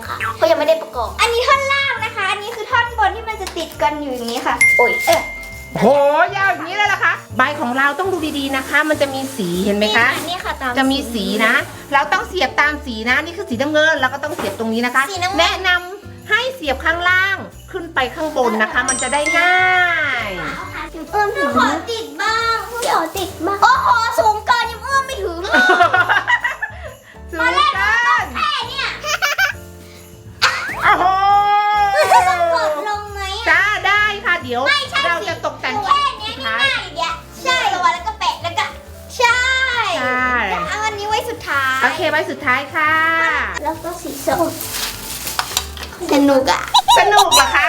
นะคะเพราะยังไม่ได้ประกอบ อันนี้ท่อนล่างนะคะ อันนี้คือท่อนบนที่มันจะติดกันอยู่อย่างนี้ค่ะ โอ้ยเออโหยาวอย่างนี้เลยล่ะคะ ใบของเราต้องดูดีๆนะคะ มันจะมีสีเห็นไหมคะ นี่ค่ะตาม จะมีสีนะ เราต้องเสียบตามสีนะ นี่คือสีน้ำเงินแล้วก็ต้องเสียบตรงนี้นะคะ สีน้ำเงิน แนะนำให้เสียบข้างล่างขึ้นไปข้างบนนะคะ มันจะได้ง่าย เอื้อมถึงขอติดบ้างเดี๋ยวติดบ้าง โอ้โห สูงเกินยังเอื้อมไม่ถึงเลย ท้ายค่ะ แล้วก็สีส้มสนุกอะสนุกเหรอคะ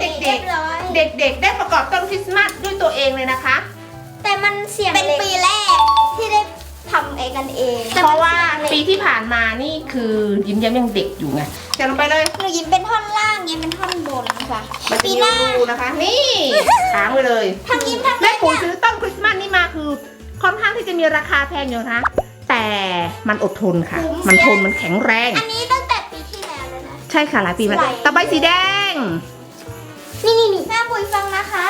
เด็เรียกบร้อยๆเด็กๆ ได้ประกอบต้นคริสต์มาสด้วยตัวเองเลยนะคะ แต่มันเสี่ยงเป็นปีแรกที่ได้ทำเองกันเอง เพราะว่าปีที่ผ่านมานี่คือยิ้มแย้มยังเด็กอยู่ไงจะลงไปเลยหนูยิ้มเป็นท่อนล่างยิ้มเป็นท่อนบนนะคะมันจะปีมีหน้ารูนะคะ นี่ค้างไว้เลยทั้งยิ้มทั้งแม่เล่นปู่อะซื้อต้นคริสต์มาสนี่มาคือค่อนข้างที่จะมีราคาแพงอยู่นะคะ แต่มันอดทนค่ะ มันทนมันแข็งแรง อันนี้ตั้งแต่ปีที่แล้วแล้วนะ ใช่ค่ะหลายปีมาสแล้ววยต่อไปสีแดง นี่นี่นี่แม่ปุยฟังนะคะ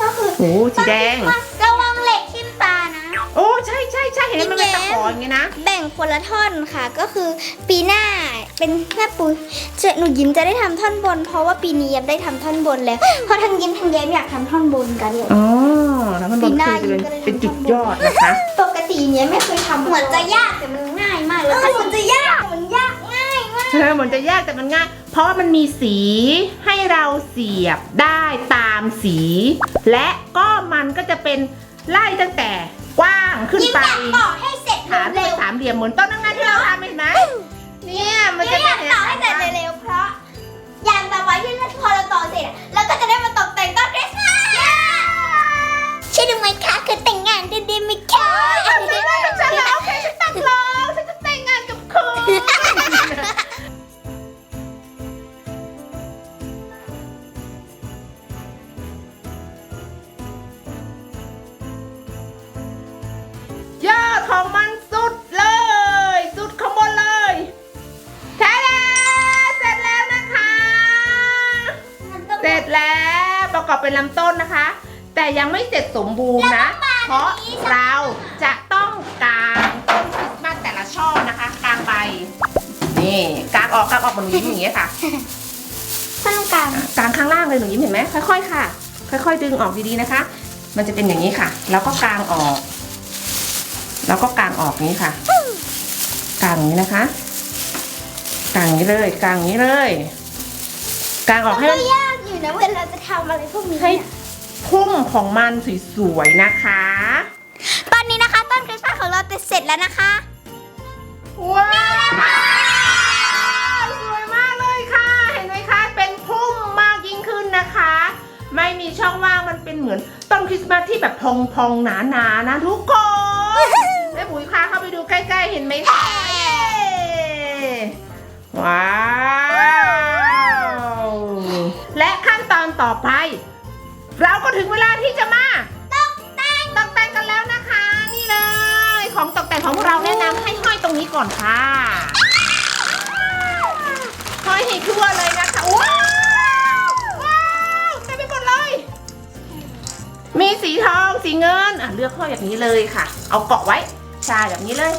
ก็คือโอ้สีแดง ระวังเหล็กทิ่มตานะ โอ้ใช่ใช่ใช่เห็นไหมมันเป็นยิ้ตะมขแย้มออย่างงี้นะ แบ่งคนละท่อนค่ะ ก็คือปีหน้าเป็นแม่ปุยจะหนูยิ้มจะได้ทำท่อนบน เพราะว่าปีนี้ยิ้มได้ทำท่อนบนแล้ว เพราะทั้งยิ้มทั้งแย้มอยากทำท่อนบนกันเลย อ๋อแล้วมันบนคือจะเป็นเป็นจุดยอดนะคะ ปกติเนี้ยไม่เคยทำเหมือนจะยากแต่มันง่ายมากเลยเหมือนจะยากแต่มันยากง่ายมาก เออเหมือนจะยากแต่มันง่าย เพราะว่ามันมีสีให้เราเสียบได้ตามสี และก็มันก็จะเป็นไล่ตั้งแต่กว้างขึ้นยิ้มไป อยากต่อให้เสร็จหาด้วเร็ยวสามเหลี่ยมเหมือนต้นนั้นที่เราทำเห็นไหมเนี่ยมันๆจะยิ้มอยากต่อให้เสร็จเร็วๆเพราะอย่างต่อไปที่พอเราต่อเสร็จอะ คือแต่งงานได้ดีไหมคะฉันแล้วโอเคฉันตัดรองฉันจะแต่งงานกับคุณยอดของมันสุดเลย สุดข้างบนเลยแท้แล้วเสร็จแล้วนะคะ เสร็จแล้วประกอบเป็นลำต้นนะคะ แต่ยังไม่เสร็จสมบูรณ์นะ เพราะเราจะต้องกางต้นคริสต์มาสแต่ละช่อนะคะกางใบนี่กางออกกางออกบนยิ้มอย่างเงี้ยค่ะข้างกลางกางข้างล่างเลยหนูยิ้มเห็นไหมค่อยๆค่ะ ค่อยๆ ดึงออกดีๆนะคะ มันจะเป็นอย่างนี้ค่ะ แล้วก็กางออก แล้วก็กางออกอย่างนี้ค่ะกางอย่างนี้นะคะกางอย่างนี้เลยกางอย่างนี้เลยกางออกให้ก็มันยากอยู่นะเวลาจะทำอะไรพวกนี้ให้ พุ่มของมันสวยๆนะคะ ตอนนี้นะคะต้นคริสต์มาสของเราเสร็จแล้วนะคะ ว้าวสวยมากเลยค่ะ เห็นไหมคะ เป็นพุ่มมากยิ่งขึ้นนะคะ ไม่มีช่องว่างมันเป็นเหมือนต้นคริสต์มาสที่แบบพองๆหนาๆนะทุกคนแม่ปุ๋ยคะเข้าไปดูใกล้ๆเห็นไหมคะว้าว และขั้นตอนต่อไป เราก็ถึงเวลาที่จะมาตกแต่งตกแต่งกันแล้วนะคะ นี่เลย ของตกแต่งของพวกเราแนะนำให้ห้อยตรงนี้ก่อนค่ะห้อยให้ทั่วเลยนะคะว้าวว้าวเต็มไปหมดเลย มีสีทองสีเงินอะเลือกห้อยแบบนี้เลยค่ะ เอาเกาะไว้ใช่แบบนี้เลย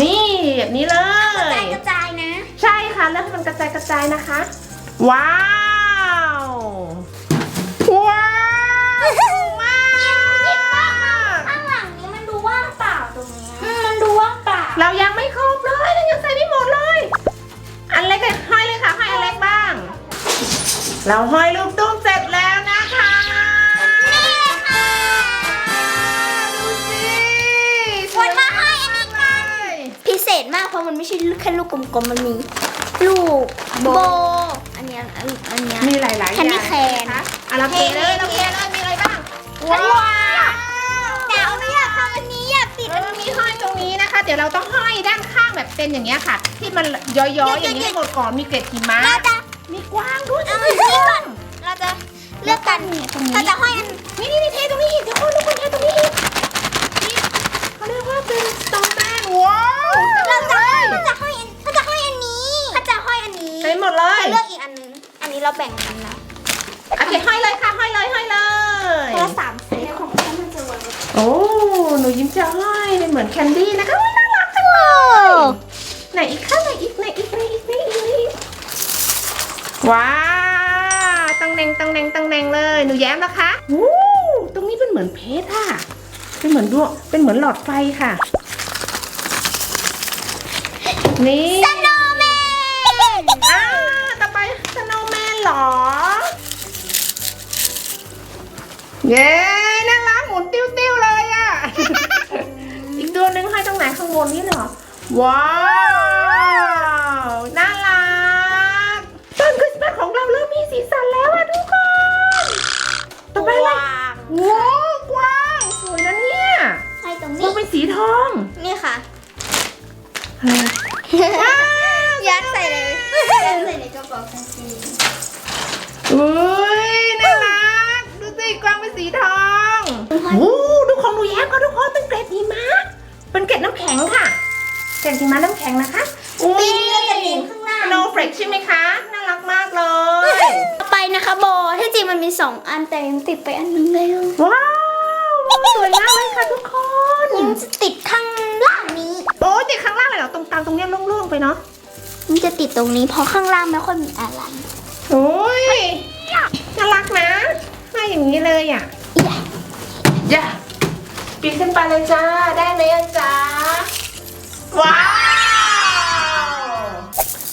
นี่แบบนี้เลยกระจายนะ ใช่ค่ะ แล้วให้มันกระจายกระจายนะคะ ว้า เราห้อยลูกตุ้มเสร็จแล้วนะคะนี่เลยค่ะดูสิคนมาให้อันนี้กันเลยพิเศษมากเพราะมันไม่ใช่แค่ลูกกลมๆมันมีลูกโบ อันเนี้ยอันอันเนี้ยมีหลายๆอย่างแคนดี้แคนนะคะอะเราเทเลยเราเทเลยมีอะไรบ้างว้าวว้าวแต่เอาไม่อยากทำอันนี้อยากติดเออมีห้อยตรงนี้นะคะ เดี๋ยวเราต้องห้อยด้านข้างแบบเป็นอย่างเงี้ยค่ะ ที่มันย้อยๆอย่างนี้หมดก่อนมีเกล็ดหิมะ เราจะ มีกวางด้วยเอาอันนี้ก่อนเราจะเลือกกันตรงนี้เราจะห้อยอันนี่นี่นี่เทตรงนี้อีกเดี๋ยวคนทุกคนเทตรงนี้อีกนี่เขาเรียกว่าเป็นสโตนแมนว้าวเราจะเลยเราจะห้อยอันเราจะห้อยอันนี้เเราแบ่งกันนะโอเคห้อยเลยค่ะห้อยเลยห้อยเลยคนละสามเซตของฉันมันจะวางโอ้หนูยิ้มจะห้อยเป็นเหมือนแคนดี้นะคะอุ๊ยน่ารักจังเลยไหนอีกค่ะไว้าวตังแหนงตังแหนงตังแหนงเลย หนูแย้มนะคะวู้ตรงนี้เป็นเหมือนเพชรค่ะ เป็นเหมือนดวงเป็นเหมือนหลอดไฟค่ะ นี่สโนว์แมนอ่าต่อไปสโนว์แมนเหรอ เย้น่ารักหมุนติ้วๆเลยอะ อีกตัวหนึ่งให้ตรงไหนข้างบนนี่เหรอ ว้าว ยัดใส่เลยยัดใส่ในกระเป๋ากางเกงอุ้ยน่ารัก ดูสิกวางเป็นสีทองโอ้ดูของหนูแย้มก็ทุกคนเป็นเกล็ดหิมะเป็นเกล็ดน้ำแข็งค่ะเกล็ดหิมะน้ำแข็งนะคะอุ้ปียนี้เราจะเน้นข้างล่าง โนเฟรกใช่ไหมคะ น่ารักมากเลย ต่อไปนะคะโบที่จริงมันมีสองอันแต่ยังติดไปอันนึงเลยว้าวสวยมากเลยค่ะทุกคนยังจะติดข้างล่างนี้โอ้ยติดข้างล่างเลยเหรอตรงกลางตรงเนี้ยโล่งๆไปเนาะมันจะติดตรงนี้เพราะข้างล่างไม่ค่อยมีอะไรโอ้ยน่ารักนะให้อย่างนี้เลยอะอย่าปีนขึ้นไปเลยจ้าได้ไหมอะจ้าว้าว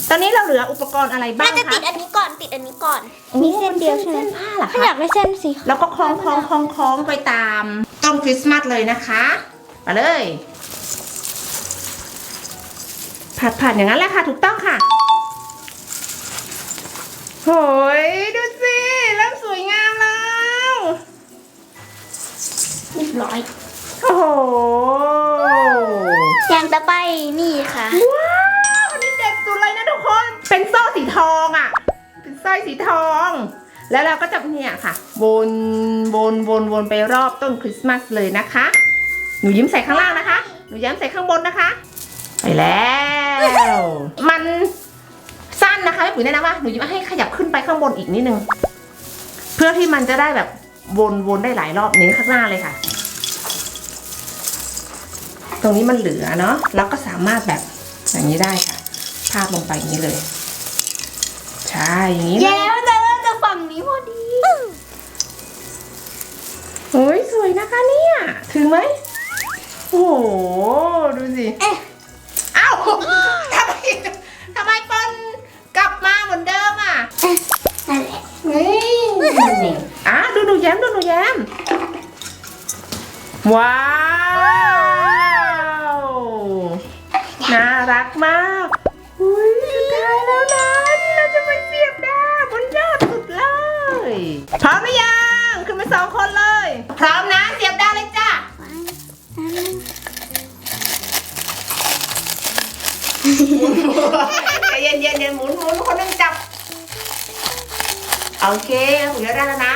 ตอนนี้เราเหลืออุปกรณ์อะไรบ้าน่างจะคะติดอันนี้ก่อนติดอันนี้ก่อน โอ้มีเส้นเดียวใช่ไหมเส้นผ้าเหรอถ้าอคะยากได้เส้นสีแล้วก็คล้องคล้องคล้องคล้องไปตามต้นคริสต์มาสเลยนะคะ ไปเลย ผัดผัดอย่างนั้นแหละค่ะ ถูกต้องค่ะโหยดูสิเริ่มสวยงามแล้วเรียบร้อย โอ้โหอย่างต่อไปนี่ค่ะ ว้าวอันนี้เด็ดสุดเลยนะทุกคน เป็นโซ่สีทองอะ เป็นสร้อยสีทอง แล้วเราก็จะเนี่ยค่ะ วนวนวนวนไปรอบต้นคริสต์มาสเลยนะคะ หนูยิ้มใส่ข้างล่างนะคะ หนูย้มใส่ข้างบนนะคะ ไปแล้ว มันสั้นนะคะไม่ปุ๋ยแนะนำว่าหนูยิ้มให้ขยับขึ้นไปข้างบนอีกนิดนึง เพื่อที่มันจะได้แบบวนวนได้หลายรอบนี้ข้างหน้าเลยค่ะ ตรงนี้มันเหลือเนาะเราก็สามารถแบบอย่างนี้ได้ค่ะพาดลงไปอย่างนี้เลย ใช่อย่างนี้เลแย้ยมแต่ว่าจะฝั่งนี้พอดีโอ้ยสวยนะคะเนี่ย ถึงไหมโอ้โห ดูสิ เอ๊ะ เอ้า ทำไมทำไมปนกลับมาเหมือนเดิมอะ นั่นแหละ นี่อะดูหนูแย้มดูหนูแย้ม ว้าว น่ารักมากอุ้ยสุดท้ายแล้วนะที่เราจะไปเสียบดาบบนยอดสุดเลย พร้อมหรือยัง ขึ้นไปสองคนเลย พร้อมนะเสียบดาเลยจ้ะใจเย็นเย็นเย็นหมุนหมุนคนนึงจับ โอเคหมุนได้แล้วนะ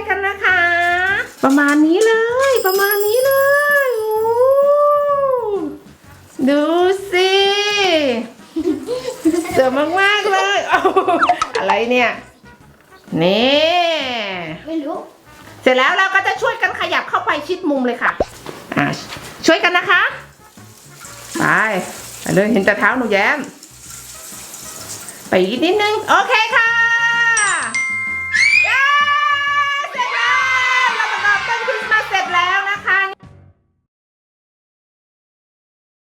ดูใกล้ๆกันนะคะ ประมาณนี้เลย ประมาณนี้เลยโอ้ดูสิสวยมากๆเลยเอาอะไรเนี่ย นี่ไม่รู้ เสร็จแล้วเราก็จะช่วยกันขยับเข้าไปชิดมุมเลยค่ะอะช่วยกันนะคะ ไปไปเลยเห็นแต่เท้าหนูแย้ม ไปอีกนิดนึง โอเคค่ะ